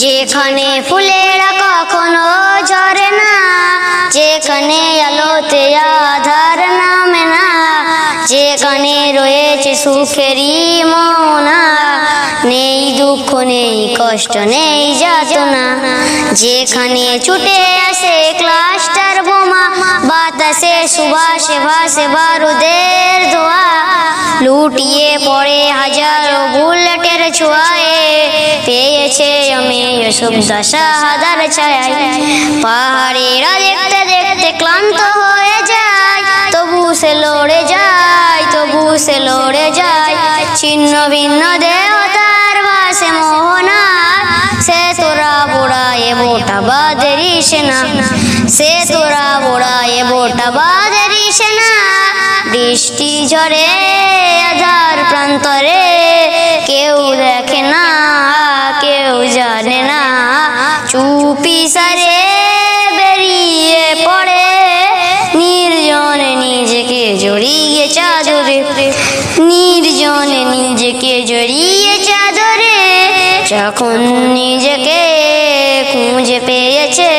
যেখানে ফুলেরা কখনো ঝরে না, যেখানে আলোতে আধার নামে না, যেখানে রয়েছে সুখেরই মোনা, নেই দুঃখ, নেই কষ্ট, নেই যাতনা, যেখানে ছুটে আসে ক্লাস্টার বোমা, বাতাসে সুবাসে ভাসে বারুদের ধোয়া, লুটিয়ে পড়ে হাজারো বুলেটের ছোঁয়ায়, পেয়েছে আমি এসব দশা হাজার ছায়। পাহাড়েরা দেখতে দেখতে ক্লান্ত হয়ে যায়। তবু সে লড়ে যায়, তবু সে লড়ে যায়। ছিন্ন ভিন্ন দেহতার বাসে মোহনা সে তোরা বোড়ায় বোটা বাদেরিস না সে তোরা বোড়ায় বোটা বাদেরিস না বৃষ্টি ঝরে আধার প্রান্তরে। জানে না। চুপি সারে বেরিয়ে পড়ে। নির্জনে নিজেকে জড়িয়ে চাদরে। নির্জনে নিজেকে জড়িয়ে চাদরে। যখন নিজেকে খুঁজে পেয়েছে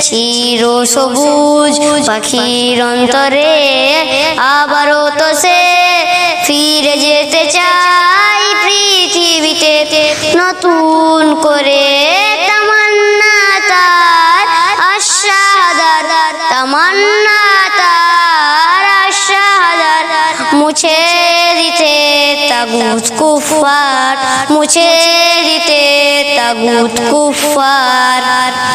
চির সবুজ পাখির অন্তরে আবারও তো সে নতুন করে তামান্না তার তামান্না তার আশাদার মুছে দিতে তাগুত কুফার, মুছে দিতে তাগুত কুফার।